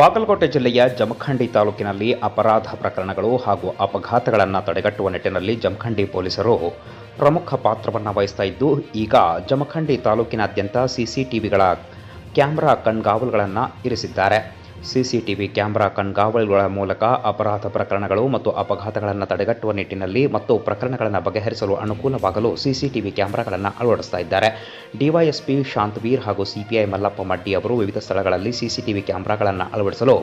ಬಾಗಲಕೋಟೆ ಜಿಲ್ಲೆಯ ಜಮಖಂಡಿ ತಾಲೂಕಿನಲ್ಲಿ ಅಪರಾಧ ಪ್ರಕರಣಗಳು ಹಾಗೂ ಅಪಘಾತಗಳನ್ನು ತಡೆಗಟ್ಟುವ ನಿಟ್ಟಿನಲ್ಲಿ ಜಮಖಂಡಿ ಪೊಲೀಸರು ಪ್ರಮುಖ ಪಾತ್ರವನ್ನು ವಹಿಸ್ತಾ ಇದ್ದು, ಈಗ ಜಮಖಂಡಿ ತಾಲೂಕಿನಾದ್ಯಂತ ಸಿಸಿಟಿವಿಗಳ ಕ್ಯಾಮೆರಾ ಕಣ್ಗಾವಲುಗಳನ್ನು ಇರಿಸಿದ್ದಾರೆ. ಸಿಸಿಟಿವಿ ಕ್ಯಾಮೆರಾ ಕಣ್ಗಾವಲುಗಳ ಮೂಲಕ ಅಪರಾಧ ಪ್ರಕರಣಗಳು ಮತ್ತು ಅಪಘಾತಗಳನ್ನು ತಡೆಗಟ್ಟುವ ನಿಟ್ಟಿನಲ್ಲಿ ಮತ್ತು ಪ್ರಕರಣಗಳನ್ನು ಬಗೆಹರಿಸಲು ಅನುಕೂಲವಾಗಲು ಸಿಸಿಟಿವಿ ಕ್ಯಾಮೆರಾಗಳನ್ನು ಅಳವಡಿಸ್ತಾ ಇದ್ದಾರೆ. ಡಿವೈಎಸ್ಪಿ ಶಾಂತವೀರ್ ಹಾಗೂ ಸಿಪಿಐ ಮಲ್ಲಪ್ಪ ಮಡ್ಡಿ ಅವರು ವಿವಿಧ ಸ್ಥಳಗಳಲ್ಲಿ ಸಿಸಿಟಿವಿ ಕ್ಯಾಮೆರಾಗಳನ್ನು ಅಳವಡಿಸಲು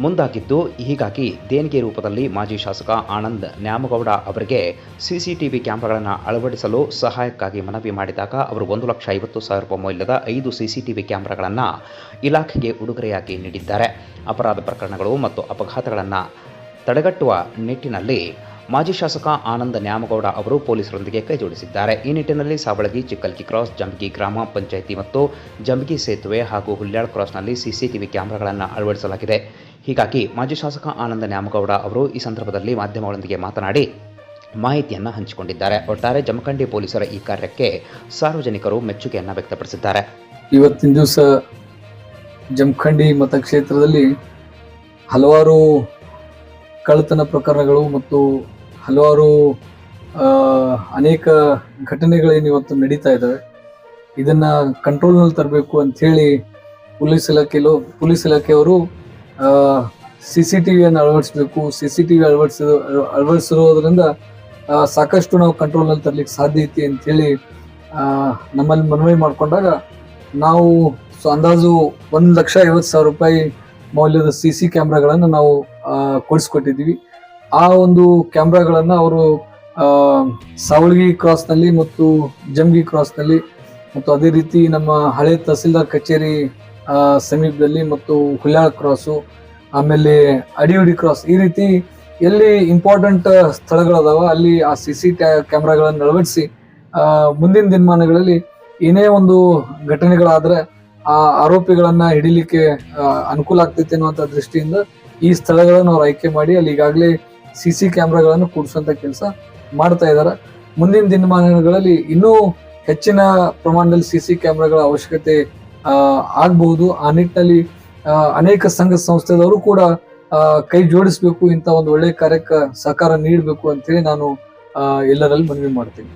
ಮುಂದಾಗಿದ್ದು, ಹೀಗಾಗಿ ದೇಣಿಗೆ ರೂಪದಲ್ಲಿ ಮಾಜಿ ಶಾಸಕ ಆನಂದ್ ನ್ಯಾಮಗೌಡ ಅವರಿಗೆ ಸಿಸಿಟಿವಿ ಕ್ಯಾಮೆರಾಗಳನ್ನು ಅಳವಡಿಸಲು ಸಹಾಯಕ್ಕಾಗಿ ಮನವಿ ಮಾಡಿದಾಗ ಅವರು ಒಂದು ಲಕ್ಷ ಐವತ್ತು ಸಾವಿರ ರೂಪಾಯಿ ಮೌಲ್ಯದ ಐದು ಸಿಸಿಟಿವಿ ಕ್ಯಾಮೆರಾಗಳನ್ನು ಇಲಾಖೆಗೆ ಉಡುಗೊರೆಯಾಗಿ ನೀಡಿದ್ದಾರೆ. ಅಪರಾಧ ಪ್ರಕರಣಗಳು ಮತ್ತು ಅಪಘಾತಗಳನ್ನು ತಡೆಗಟ್ಟುವ ನಿಟ್ಟಿನಲ್ಲಿ ಮಾಜಿ ಶಾಸಕ ಆನಂದ ನ್ಯಾಮಗೌಡ ಅವರು ಪೊಲೀಸರೊಂದಿಗೆ ಕೈಜೋಡಿಸಿದ್ದಾರೆ. ಈ ನಿಟ್ಟಿನಲ್ಲಿ ಸಾವಳಗಿ, ಚಿಕ್ಕಲ್ಕಿ ಕ್ರಾಸ್, ಜಂಬಗಿ ಗ್ರಾಮ ಪಂಚಾಯಿತಿ ಮತ್ತು ಜಂಬಗಿ ಸೇತುವೆ ಹಾಗೂ ಹುಲ್ಯಾಳ್ ಕ್ರಾಸ್ನಲ್ಲಿ ಸಿಸಿಟಿವಿ ಕ್ಯಾಮೆರಾಗಳನ್ನು ಅಳವಡಿಸಲಾಗಿದೆ. ಹೀಗಾಗಿ ಮಾಜಿ ಶಾಸಕ ಆನಂದ ನ್ಯಾಮಗೌಡ ಅವರು ಈ ಸಂದರ್ಭದಲ್ಲಿ ಮಾಧ್ಯಮಗಳೊಂದಿಗೆ ಮಾತನಾಡಿ ಮಾಹಿತಿಯನ್ನು ಹಂಚಿಕೊಂಡಿದ್ದಾರೆ. ಒಟ್ಟಾರೆ ಜಮಖಂಡಿ ಪೊಲೀಸರ ಈ ಕಾರ್ಯಕ್ಕೆ ಸಾರ್ವಜನಿಕರು ಮೆಚ್ಚುಗೆಯನ್ನು ವ್ಯಕ್ತಪಡಿಸಿದ್ದಾರೆ. ಇವತ್ತಿನ ದಿವಸ ಜಮಖಂಡಿ ಮತಕ್ಷೇತ್ರದಲ್ಲಿ ಹಲವಾರು ಕಳ್ಳತನ ಪ್ರಕರಣಗಳು ಮತ್ತು ಹಲವಾರು ಅನೇಕ ಘಟನೆಗಳೇನು ಇವತ್ತು ನಡೀತಾ ಇದ್ದಾವೆ. ಇದನ್ನು ಕಂಟ್ರೋಲ್ನಲ್ಲಿ ತರಬೇಕು ಅಂಥೇಳಿ ಪೊಲೀಸ್ ಇಲಾಖೆಯಲ್ಲೂ ಪೊಲೀಸ್ ಇಲಾಖೆಯವರು ಸಿ ಸಿ ಟಿ ವಿಯನ್ನು ಅಳವಡಿಸಬೇಕು ಸಿ ಸಿ ಟಿ ವಿ ಅಳವಡಿಸಿರೋ ಅಳವಡಿಸಿರೋದ್ರಿಂದ ಸಾಕಷ್ಟು ನಾವು ಕಂಟ್ರೋಲ್ನಲ್ಲಿ ತರಲಿಕ್ಕೆ ಸಾಧ್ಯ ಐತಿ ಅಂಥೇಳಿ ನಮ್ಮಲ್ಲಿ ಮನವಿ ಮಾಡಿಕೊಂಡಾಗ, ನಾವು ಸೊ ಅಂದಾಜು ಒಂದು ಲಕ್ಷ ಐವತ್ತು ಸಾವಿರ ರೂಪಾಯಿ ಮೌಲ್ಯದ ಸಿ ಸಿ ಕ್ಯಾಮ್ರಾಗಳನ್ನು ನಾವು ಕೊಡಿಸ್ಕೊಟ್ಟಿದ್ದೀವಿ. ಆ ಒಂದು ಕ್ಯಾಮ್ರಾಗಳನ್ನು ಅವರು ಸಾವಳಗಿ ಕ್ರಾಸ್ನಲ್ಲಿ ಮತ್ತು ಜಂಗಿ ಕ್ರಾಸ್ನಲ್ಲಿ ಮತ್ತು ಅದೇ ರೀತಿ ನಮ್ಮ ಹಳೆ ತಹಸೀಲ್ದಾರ್ ಕಚೇರಿ ಸಮೀಪದಲ್ಲಿ ಮತ್ತು ಹುಲ್ಯಾಳ ಕ್ರಾಸು ಆಮೇಲೆ ಅಡಿಯುಡಿ ಕ್ರಾಸ್ ಈ ರೀತಿ ಎಲ್ಲಿ ಇಂಪಾರ್ಟೆಂಟ್ ಸ್ಥಳಗಳದಾವ, ಅಲ್ಲಿ ಆ ಸಿ ಸಿ ಕ್ಯಾಮ್ರಾಗಳನ್ನು ಅಳವಡಿಸಿ ಮುಂದಿನ ದಿನಮಾನಗಳಲ್ಲಿ ಏನೇ ಒಂದು ಘಟನೆಗಳಾದರೆ ಆ ಆರೋಪಿಗಳನ್ನ ಹಿಡಿಲಿಕ್ಕೆ ಅನುಕೂಲ ಆಗ್ತೈತೆ ಅನ್ನುವಂಥ ದೃಷ್ಟಿಯಿಂದ ಈ ಸ್ಥಳಗಳನ್ನು ಅವ್ರು ಆಯ್ಕೆ ಮಾಡಿ ಅಲ್ಲಿ ಈಗಾಗಲೇ ಸಿ ಸಿ ಕ್ಯಾಮ್ರಾಗಳನ್ನು ಕೂಡಿಸುವಂತ ಕೆಲಸ ಮಾಡ್ತಾ ಇದ್ದಾರೆ ಮುಂದಿನ ದಿನಮಾನಗಳಲ್ಲಿ ಇನ್ನೂ ಹೆಚ್ಚಿನ ಪ್ರಮಾಣದಲ್ಲಿ ಸಿ ಸಿ ಕ್ಯಾಮ್ರಾಗಳ ಅವಶ್ಯಕತೆ ಆಗ್ಬಹುದು. ಆ ನಿಟ್ಟಿನಲ್ಲಿ ಅನೇಕ ಸಂಘ ಸಂಸ್ಥೆದವರು ಕೂಡ ಕೈ ಜೋಡಿಸಬೇಕು ಇಂಥ ಒಂದು ಒಳ್ಳೆಯ ಕಾರ್ಯಕ್ಕೆ ಸಹಕಾರ ನೀಡಬೇಕು ಅಂತೇಳಿ ನಾನು ಎಲ್ಲರಲ್ಲಿ ಮನವಿ ಮಾಡ್ತೀನಿ.